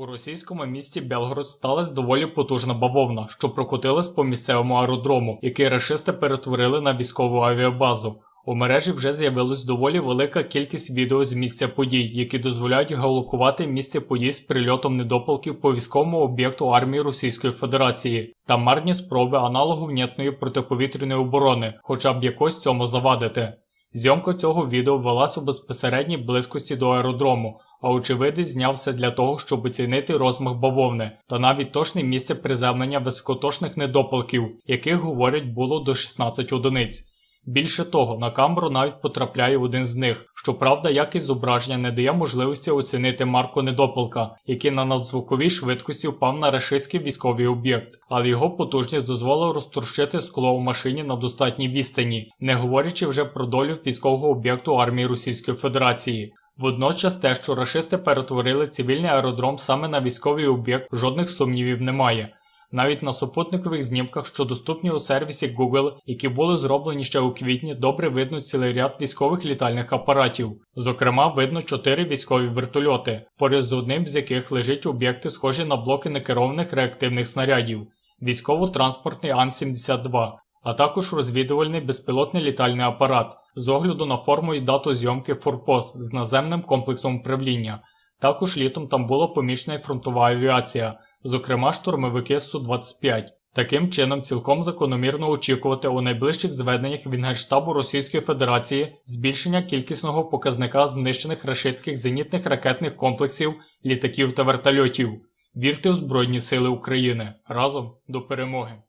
У російському місті Белгород сталася доволі потужна бавовна, що прокотилась по місцевому аеродрому, який рашисти перетворили на військову авіабазу. У мережі вже з'явилась доволі велика кількість відео з місця подій, які дозволяють геолокувати місце подій з прильотом недопалків по військовому об'єкту армії Російської Федерації та марні спроби аналогу внятної протиповітряної оборони, хоча б якось цьому завадити. Зйомка цього відео велась у безпосередній близькості до аеродрому, а очевидець зняв все для того, щоб оцінити розмах бавовни та навіть точне місце приземлення високоточних недопалків, яких говорять було до 16 одиниць. Більше того, на камеру навіть потрапляє один з них. Щоправда, якість зображення не дає можливості оцінити марку недопалка, який на надзвуковій швидкості впав на рашистський військовий об'єкт, але його потужність дозволила розтрощити скло у машині на достатній відстані, не говорячи вже про долю військового об'єкту армії Російської Федерації. Водночас те, що рашисти перетворили цивільний аеродром саме на військовий об'єкт, жодних сумнівів немає. Навіть на супутникових знімках, що доступні у сервісі Google, які були зроблені ще у квітні, добре видно цілий ряд військових літальних апаратів. Зокрема, видно чотири військові вертольоти, поряд з одним з яких лежать об'єкти, схожі на блоки некерованих реактивних снарядів, військово-транспортний Ан-72, а також розвідувальний безпілотний літальний апарат з огляду на форму і дату зйомки Форпост з наземним комплексом управління. Також літом там була помічена і фронтова авіація зокрема штурмовики Су-25. Таким чином, цілком закономірно очікувати у найближчих зведеннях від Генштабу Російської Федерації збільшення кількісного показника знищених рашистських зенітних ракетних комплексів, літаків та вертольотів. Вірте у Збройні Сили України разом до перемоги!